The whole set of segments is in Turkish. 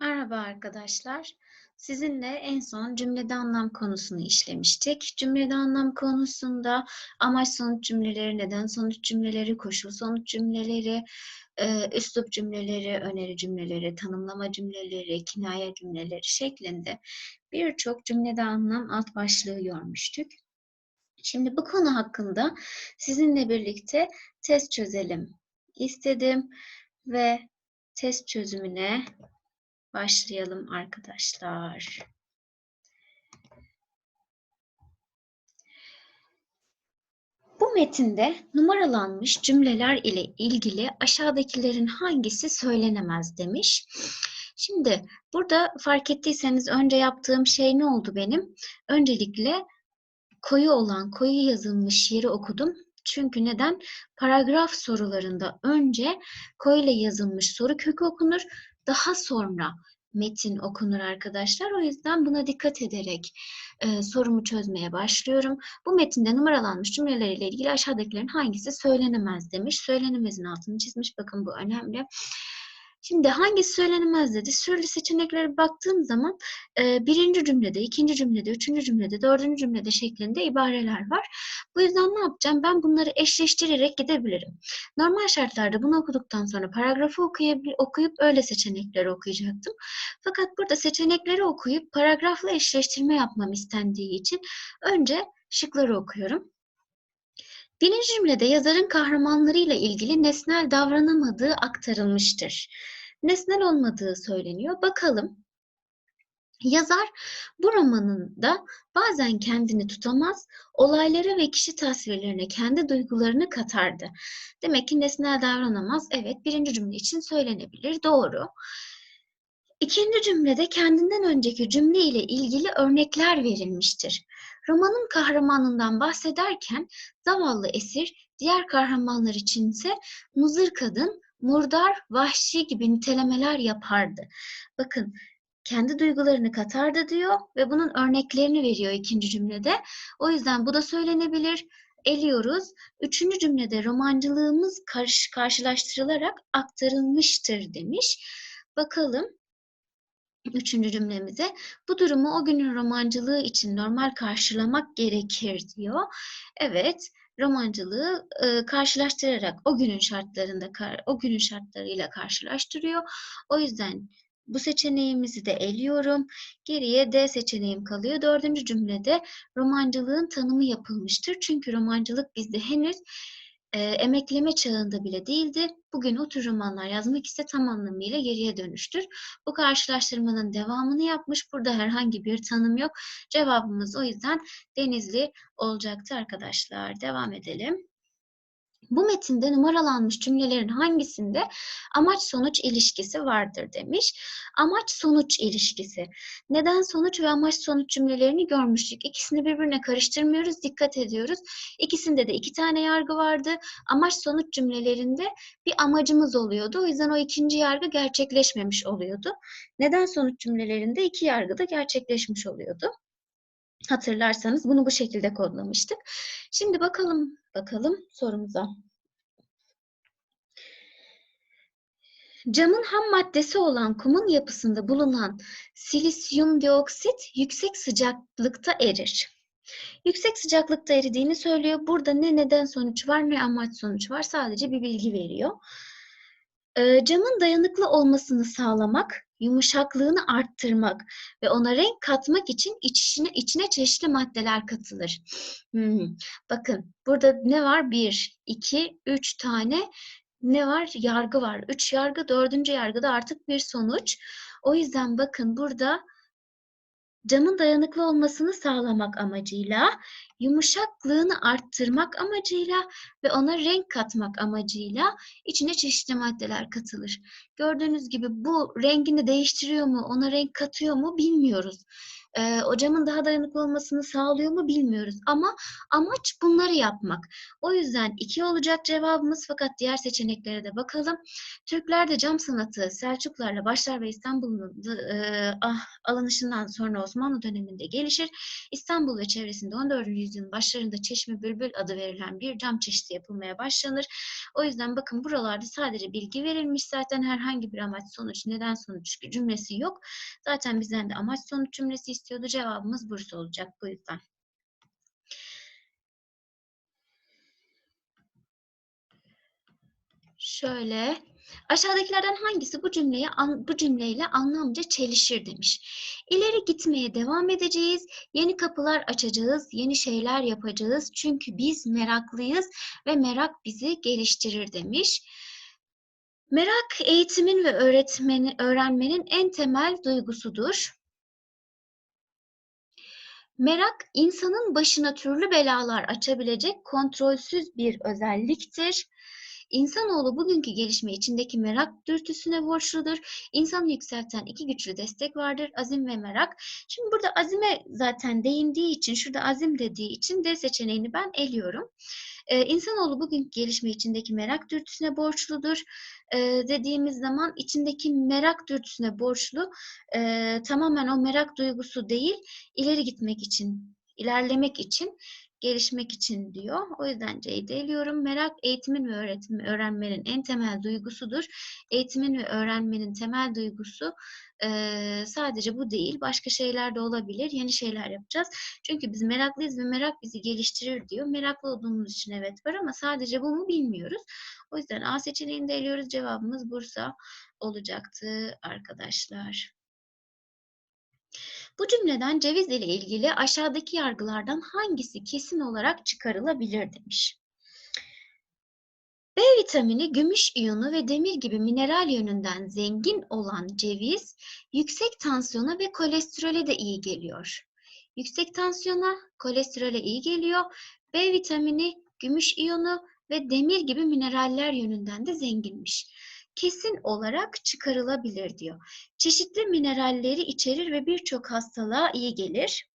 Merhaba arkadaşlar. Sizinle en son cümlede anlam konusunu işlemiştik. Cümlede anlam konusunda amaç sonuç cümleleri, neden sonuç cümleleri, koşul sonuç cümleleri, e, üslup cümleleri, öneri cümleleri, tanımlama cümleleri, kinaye cümleleri şeklinde birçok cümlede anlam alt başlığı görmüştük. Şimdi bu konu hakkında sizinle birlikte test çözelim istedim ve test çözümüne başlayalım arkadaşlar. Bu metinde numaralanmış cümleler ile ilgili aşağıdakilerin hangisi söylenemez demiş. Şimdi burada fark ettiyseniz önce yaptığım şey ne oldu benim? Öncelikle koyu olan, koyu yazılmış yeri okudum. Çünkü neden? Paragraf sorularında önce koyuyla yazılmış soru kökü okunur. Daha sonra metin okunur arkadaşlar. O yüzden buna dikkat ederek e, sorumu çözmeye başlıyorum. Bu metinde numaralanmış cümleleriyle ilgili aşağıdakilerin hangisi söylenemez demiş. Söylenemezin altını çizmiş. Bakın bu önemli. Şimdi hangisi söylenemez dedi. Sürülü seçeneklere baktığım zaman e, birinci cümlede, ikinci cümlede, üçüncü cümlede, dördüncü cümlede şeklinde ibareler var. Bu yüzden ne yapacağım? Ben bunları eşleştirerek gidebilirim. Normal şartlarda bunu okuduktan sonra paragrafı okuyup öyle seçenekleri okuyacaktım. Fakat burada seçenekleri okuyup paragrafla eşleştirme yapmam istendiği için önce şıkları okuyorum. Birinci cümlede yazarın kahramanlarıyla ilgili nesnel davranamadığı aktarılmıştır. Nesnel olmadığı söyleniyor. Bakalım. Yazar bu romanında bazen kendini tutamaz, olaylara ve kişi tasvirlerine kendi duygularını katardı. Demek ki nesnel davranamaz. Evet, birinci cümle için söylenebilir. Doğru. İkinci cümlede kendinden önceki cümle ile ilgili örnekler verilmiştir. Romanın kahramanından bahsederken zavallı esir, diğer kahramanlar içinse muzır kadın, murdar, vahşi gibi nitelemeler yapardı. Bakın kendi duygularını katardı diyor ve bunun örneklerini veriyor ikinci cümlede. O yüzden bu da söylenebilir. Eliyoruz. Üçüncü cümlede romancılığımız karşı, karşılaştırılarak aktarılmıştır demiş. Bakalım Üçüncü cümlemize bu durumu o günün romancılığı için normal karşılamak gerekir diyor. Evet, romancılığı e, karşılaştırarak o günün şartlarında o günün şartlarıyla karşılaştırıyor. O yüzden bu seçeneğimizi de eliyorum. Geriye D seçeneğim kalıyor. Dördüncü cümlede romancılığın tanımı yapılmıştır. Çünkü romancılık bizde henüz e, emekleme çağında bile değildi. Bugün o tür romanlar yazmak ise tam anlamıyla geriye dönüştür. Bu karşılaştırmanın devamını yapmış. Burada herhangi bir tanım yok. Cevabımız o yüzden Denizli olacaktı arkadaşlar. Devam edelim. Bu metinde numaralanmış cümlelerin hangisinde amaç sonuç ilişkisi vardır demiş. Amaç sonuç ilişkisi. Neden sonuç ve amaç sonuç cümlelerini görmüştük. İkisini birbirine karıştırmıyoruz, dikkat ediyoruz. İkisinde de iki tane yargı vardı. Amaç sonuç cümlelerinde bir amacımız oluyordu. O yüzden o ikinci yargı gerçekleşmemiş oluyordu. Neden sonuç cümlelerinde iki yargı da gerçekleşmiş oluyordu. Hatırlarsanız bunu bu şekilde kodlamıştık. Şimdi bakalım bakalım sorumuza. Camın ham maddesi olan kumun yapısında bulunan silisyum dioksit yüksek sıcaklıkta erir. Yüksek sıcaklıkta eridiğini söylüyor. Burada ne neden sonuç var ne amaç sonuç var. Sadece bir bilgi veriyor. Camın dayanıklı olmasını sağlamak, yumuşaklığını arttırmak ve ona renk katmak için içine, içine çeşitli maddeler katılır. Hmm. Bakın burada ne var? Bir, iki, üç tane ne var? Yargı var. Üç yargı, dördüncü yargıda artık bir sonuç. O yüzden bakın burada camın dayanıklı olmasını sağlamak amacıyla, yumuşaklığını arttırmak amacıyla ve ona renk katmak amacıyla içine çeşitli maddeler katılır. Gördüğünüz gibi bu rengini değiştiriyor mu, ona renk katıyor mu bilmiyoruz. E, o camın daha dayanıklı olmasını sağlıyor mu bilmiyoruz. Ama amaç bunları yapmak. O yüzden iki olacak cevabımız fakat diğer seçeneklere de bakalım. Türklerde cam sanatı Selçuklarla başlar ve İstanbul'un e, ah, alınışından sonra Osmanlı döneminde gelişir. İstanbul ve çevresinde 14. yüzyılın başlarında Çeşme Bülbül adı verilen bir cam çeşidi yapılmaya başlanır. O yüzden bakın buralarda sadece bilgi verilmiş. Zaten herhangi bir amaç sonuç neden sonuç cümlesi yok. Zaten bizden de amaç sonuç cümlesi istiyordu. Cevabımız Bursa olacak bu yüzden. Şöyle aşağıdakilerden hangisi bu cümleye bu cümleyle anlamca çelişir demiş. İleri gitmeye devam edeceğiz. Yeni kapılar açacağız, yeni şeyler yapacağız. Çünkü biz meraklıyız ve merak bizi geliştirir demiş. Merak eğitimin ve öğretmeni, öğrenmenin en temel duygusudur. Merak insanın başına türlü belalar açabilecek kontrolsüz bir özelliktir. İnsanoğlu bugünkü gelişme içindeki merak dürtüsüne borçludur. İnsanı yükselten iki güçlü destek vardır. Azim ve merak. Şimdi burada azime zaten değindiği için, şurada azim dediği için D seçeneğini ben eliyorum. Ee, insanoğlu bugünkü gelişme içindeki merak dürtüsüne borçludur. Ee, dediğimiz zaman içindeki merak dürtüsüne borçlu. Ee, tamamen o merak duygusu değil, ileri gitmek için, ilerlemek için gelişmek için diyor. O yüzden C'yi de eliyorum. Merak eğitimin ve öğretim, öğrenmenin en temel duygusudur. Eğitimin ve öğrenmenin temel duygusu e, sadece bu değil. Başka şeyler de olabilir. Yeni şeyler yapacağız. Çünkü biz meraklıyız ve merak bizi geliştirir diyor. Meraklı olduğumuz için evet var ama sadece bu mu bilmiyoruz. O yüzden A seçeneğini de eliyoruz. Cevabımız Bursa olacaktı arkadaşlar. Bu cümleden ceviz ile ilgili aşağıdaki yargılardan hangisi kesin olarak çıkarılabilir demiş. B vitamini, gümüş iyonu ve demir gibi mineral yönünden zengin olan ceviz yüksek tansiyona ve kolesterole de iyi geliyor. Yüksek tansiyona, kolesterole iyi geliyor. B vitamini, gümüş iyonu ve demir gibi mineraller yönünden de zenginmiş kesin olarak çıkarılabilir diyor. Çeşitli mineralleri içerir ve birçok hastalığa iyi gelir.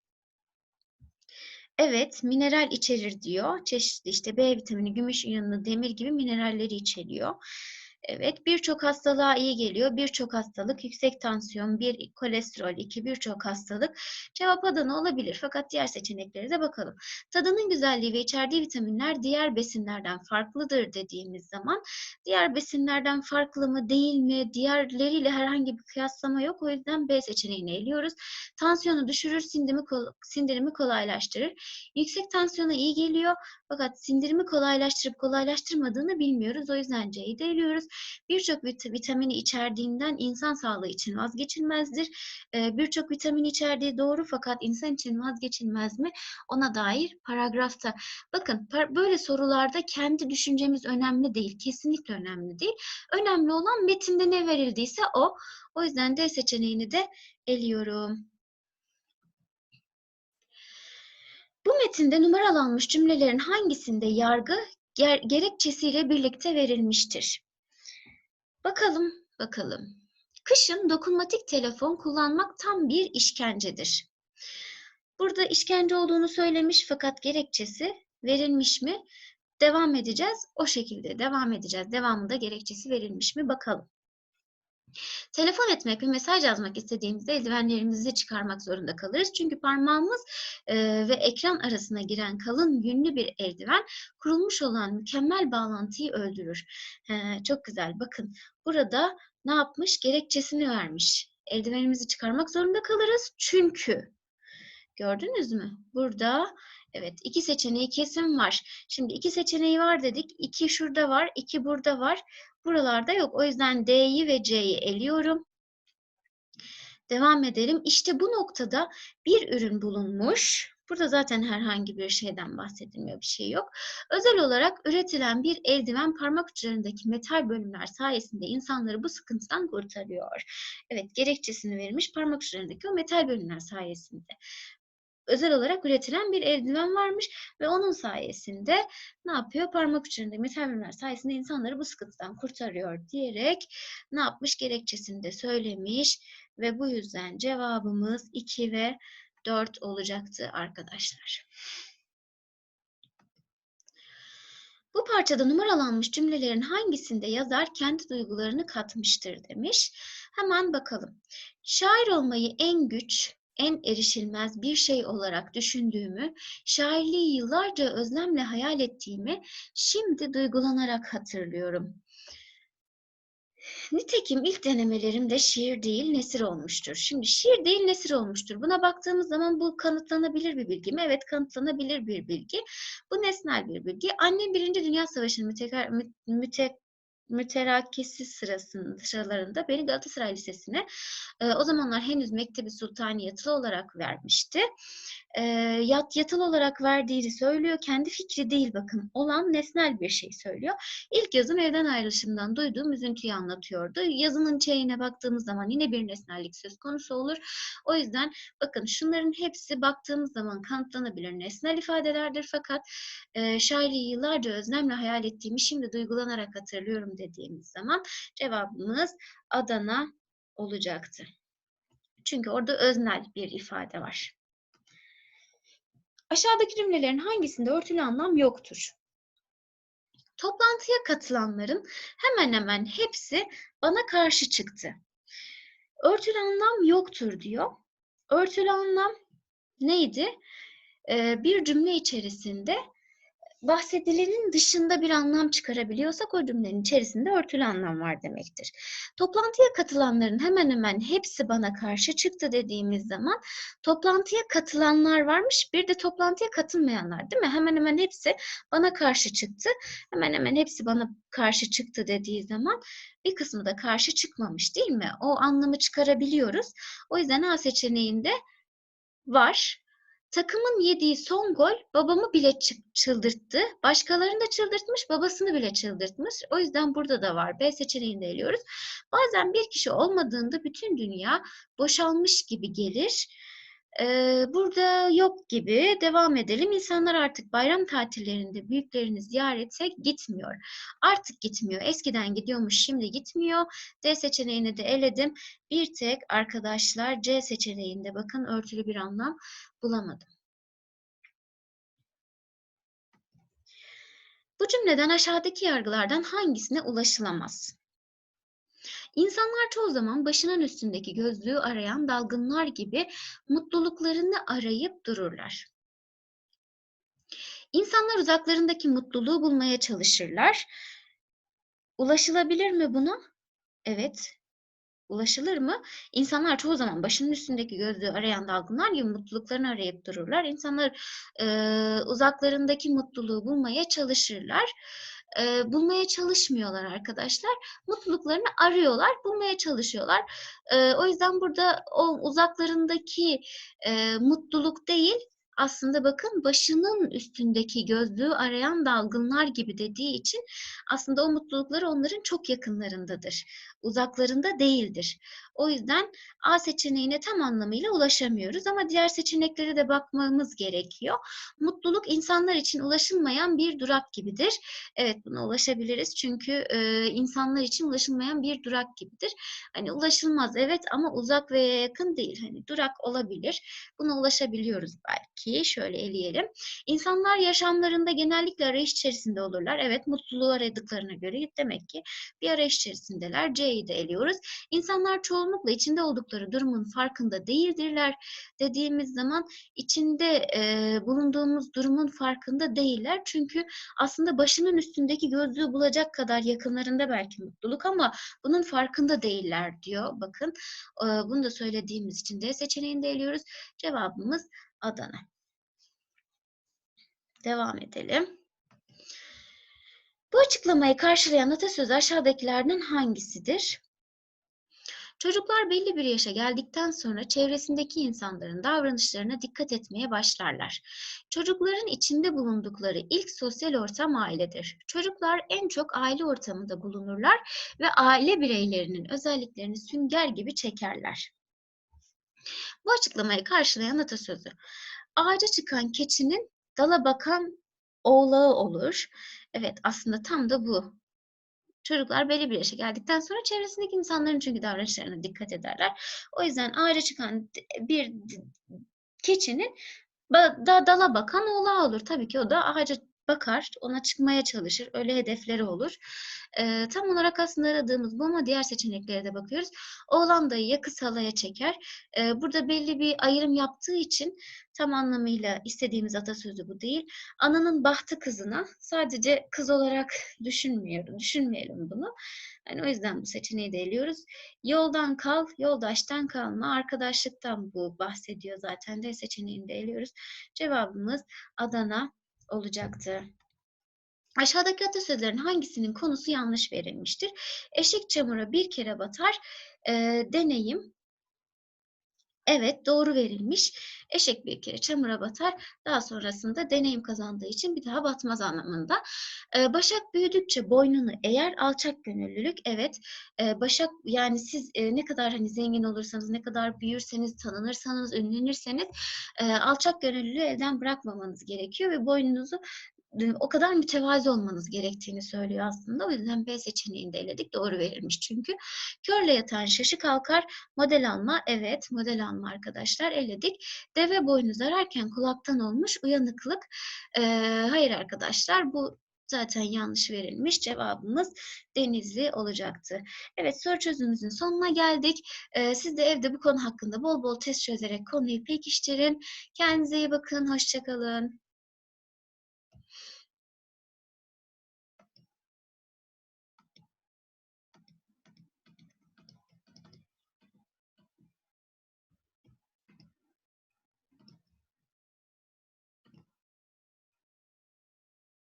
Evet, mineral içerir diyor. Çeşitli işte B vitamini, gümüş iyonu, demir gibi mineralleri içeriyor. Evet, birçok hastalığa iyi geliyor. Birçok hastalık, yüksek tansiyon, bir kolesterol, iki birçok hastalık. Cevap Adana olabilir. Fakat diğer seçeneklere de bakalım. Tadının güzelliği ve içerdiği vitaminler diğer besinlerden farklıdır dediğimiz zaman diğer besinlerden farklı mı değil mi? Diğerleriyle herhangi bir kıyaslama yok. O yüzden B seçeneğini eliyoruz. Tansiyonu düşürür, sindirimi, sindirimi kolaylaştırır. Yüksek tansiyona iyi geliyor. Fakat sindirimi kolaylaştırıp kolaylaştırmadığını bilmiyoruz. O yüzden C'yi de eliyoruz. Birçok vitamini içerdiğinden insan sağlığı için vazgeçilmezdir. Birçok vitamin içerdiği doğru fakat insan için vazgeçilmez mi? Ona dair paragrafta. Bakın böyle sorularda kendi düşüncemiz önemli değil. Kesinlikle önemli değil. Önemli olan metinde ne verildiyse o. O yüzden D seçeneğini de eliyorum. Bu metinde numaralanmış cümlelerin hangisinde yargı ger gerekçesiyle birlikte verilmiştir? Bakalım, bakalım. Kışın dokunmatik telefon kullanmak tam bir işkencedir. Burada işkence olduğunu söylemiş fakat gerekçesi verilmiş mi? Devam edeceğiz. O şekilde devam edeceğiz. Devamında gerekçesi verilmiş mi? Bakalım. Telefon etmek ve mesaj yazmak istediğimizde eldivenlerimizi çıkarmak zorunda kalırız. Çünkü parmağımız e, ve ekran arasına giren kalın yünlü bir eldiven kurulmuş olan mükemmel bağlantıyı öldürür. He, çok güzel. Bakın burada ne yapmış? Gerekçesini vermiş. Eldivenimizi çıkarmak zorunda kalırız. Çünkü gördünüz mü? Burada Evet, iki seçeneği kesin var. Şimdi iki seçeneği var dedik. İki şurada var, iki burada var. Buralarda yok. O yüzden D'yi ve C'yi eliyorum. Devam edelim. İşte bu noktada bir ürün bulunmuş. Burada zaten herhangi bir şeyden bahsedilmiyor, bir şey yok. Özel olarak üretilen bir eldiven parmak uçlarındaki metal bölümler sayesinde insanları bu sıkıntıdan kurtarıyor. Evet, gerekçesini vermiş parmak uçlarındaki o metal bölümler sayesinde özel olarak üretilen bir eldiven varmış ve onun sayesinde ne yapıyor? Parmak uçlarındaki metal bölümler sayesinde insanları bu sıkıntıdan kurtarıyor diyerek ne yapmış? Gerekçesini de söylemiş ve bu yüzden cevabımız 2 ve 4 olacaktı arkadaşlar. Bu parçada numaralanmış cümlelerin hangisinde yazar kendi duygularını katmıştır demiş. Hemen bakalım. Şair olmayı en güç, en erişilmez bir şey olarak düşündüğümü, şairliği yıllarca özlemle hayal ettiğimi şimdi duygulanarak hatırlıyorum. Nitekim ilk denemelerimde şiir değil nesir olmuştur. Şimdi şiir değil nesir olmuştur. Buna baktığımız zaman bu kanıtlanabilir bir bilgi mi? Evet kanıtlanabilir bir bilgi. Bu nesnel bir bilgi. Annem Birinci Dünya Savaşı'nın müteker, müte, müterakesi sırasında, sıralarında beni Galatasaray Lisesi'ne e, o zamanlar henüz Mektebi Sultani yatılı olarak vermişti. E, yat, yatılı olarak verdiğini söylüyor. Kendi fikri değil bakın. Olan nesnel bir şey söylüyor. İlk yazım evden ayrılışımdan duyduğum üzüntüyü anlatıyordu. Yazının içeriğine baktığımız zaman yine bir nesnellik söz konusu olur. O yüzden bakın şunların hepsi baktığımız zaman kanıtlanabilir nesnel ifadelerdir fakat e, şairi yıllarca özlemle hayal ettiğimi şimdi duygulanarak hatırlıyorum dediğimiz zaman cevabımız Adana olacaktı. Çünkü orada öznel bir ifade var. Aşağıdaki cümlelerin hangisinde örtülü anlam yoktur? Toplantıya katılanların hemen hemen hepsi bana karşı çıktı. Örtülü anlam yoktur diyor. Örtülü anlam neydi? Ee, bir cümle içerisinde bahsedilenin dışında bir anlam çıkarabiliyorsak o cümlenin içerisinde örtülü anlam var demektir. Toplantıya katılanların hemen hemen hepsi bana karşı çıktı dediğimiz zaman toplantıya katılanlar varmış bir de toplantıya katılmayanlar değil mi? Hemen hemen hepsi bana karşı çıktı. Hemen hemen hepsi bana karşı çıktı dediği zaman bir kısmı da karşı çıkmamış değil mi? O anlamı çıkarabiliyoruz. O yüzden A seçeneğinde var. Takımın yediği son gol babamı bile çıldırttı. Başkalarını da çıldırtmış, babasını bile çıldırtmış. O yüzden burada da var. B seçeneğini de eliyoruz. Bazen bir kişi olmadığında bütün dünya boşalmış gibi gelir. Ee, burada yok gibi devam edelim. İnsanlar artık bayram tatillerinde büyüklerini ziyarete gitmiyor. Artık gitmiyor. Eskiden gidiyormuş şimdi gitmiyor. D seçeneğini de eledim. Bir tek arkadaşlar C seçeneğinde bakın örtülü bir anlam bulamadım. Bu cümleden aşağıdaki yargılardan hangisine ulaşılamaz? İnsanlar çoğu zaman başının üstündeki gözlüğü arayan dalgınlar gibi mutluluklarını arayıp dururlar. İnsanlar uzaklarındaki mutluluğu bulmaya çalışırlar. Ulaşılabilir mi buna? Evet. Ulaşılır mı? İnsanlar çoğu zaman başının üstündeki gözlüğü arayan dalgınlar gibi mutluluklarını arayıp dururlar. İnsanlar e, uzaklarındaki mutluluğu bulmaya çalışırlar e, bulmaya çalışmıyorlar arkadaşlar. Mutluluklarını arıyorlar, bulmaya çalışıyorlar. E, o yüzden burada o uzaklarındaki e, mutluluk değil, aslında bakın başının üstündeki gözlüğü arayan dalgınlar gibi dediği için aslında o mutlulukları onların çok yakınlarındadır. Uzaklarında değildir. O yüzden A seçeneğine tam anlamıyla ulaşamıyoruz ama diğer seçeneklere de bakmamız gerekiyor. Mutluluk insanlar için ulaşılmayan bir durak gibidir. Evet buna ulaşabiliriz çünkü e, insanlar için ulaşılmayan bir durak gibidir. Hani ulaşılmaz evet ama uzak veya yakın değil. Hani durak olabilir. Buna ulaşabiliyoruz belki. Şöyle eleyelim. İnsanlar yaşamlarında genellikle arayış içerisinde olurlar. Evet mutluluğu aradıklarına göre demek ki bir arayış içerisindeler. C'yi de eliyoruz. İnsanlar çoğu çoğunlukla içinde oldukları durumun farkında değildirler dediğimiz zaman içinde e, bulunduğumuz durumun farkında değiller. Çünkü aslında başının üstündeki gözlüğü bulacak kadar yakınlarında belki mutluluk ama bunun farkında değiller diyor. Bakın e, bunu da söylediğimiz için de seçeneğini de eliyoruz. Cevabımız Adana. Devam edelim. Bu açıklamayı karşılayan atasözü aşağıdakilerden hangisidir? Çocuklar belli bir yaşa geldikten sonra çevresindeki insanların davranışlarına dikkat etmeye başlarlar. Çocukların içinde bulundukları ilk sosyal ortam ailedir. Çocuklar en çok aile ortamında bulunurlar ve aile bireylerinin özelliklerini sünger gibi çekerler. Bu açıklamayı karşılayan atasözü. Ağaca çıkan keçinin dala bakan oğlağı olur. Evet aslında tam da bu Çocuklar belli bir yaşa geldikten sonra çevresindeki insanların çünkü davranışlarına dikkat ederler. O yüzden ağaca çıkan bir Keçinin da, dala bakan oğlağı olur. Tabii ki o da ağaca bakar, ona çıkmaya çalışır. Öyle hedefleri olur. Ee, tam olarak aslında aradığımız bu ama diğer seçeneklere de bakıyoruz. Oğlan dayıya kız halaya çeker. Ee, burada belli bir ayrım yaptığı için tam anlamıyla istediğimiz atasözü bu değil. Ananın bahtı kızına sadece kız olarak düşünmüyorum, düşünmeyelim bunu. Yani o yüzden bu seçeneği de eliyoruz. Yoldan kal, yoldaştan kalma, arkadaşlıktan bu bahsediyor zaten de seçeneğini de eliyoruz. Cevabımız Adana olacaktı. Aşağıdaki atasözlerin hangisinin konusu yanlış verilmiştir? Eşek çamura bir kere batar, e, deneyim. Evet doğru verilmiş. Eşek bir kere çamura batar, daha sonrasında deneyim kazandığı için bir daha batmaz anlamında. E, Başak büyüdükçe boynunu eğer alçak gönüllülük. Evet e, Başak yani siz e, ne kadar hani zengin olursanız, ne kadar büyürseniz, tanınırsanız, ünlenirseniz e, alçak gönüllülüğü elden bırakmamanız gerekiyor ve boynunuzu o kadar mütevazi olmanız gerektiğini söylüyor aslında. O yüzden B seçeneğini de eledik. Doğru verilmiş çünkü. Körle yatan şaşı kalkar. Model alma. Evet model alma arkadaşlar eledik. Deve boynu zararken kulaktan olmuş uyanıklık. Ee, hayır arkadaşlar bu zaten yanlış verilmiş. Cevabımız Denizli olacaktı. Evet soru çözümümüzün sonuna geldik. Ee, siz de evde bu konu hakkında bol bol test çözerek konuyu pekiştirin. Kendinize iyi bakın. Hoşçakalın.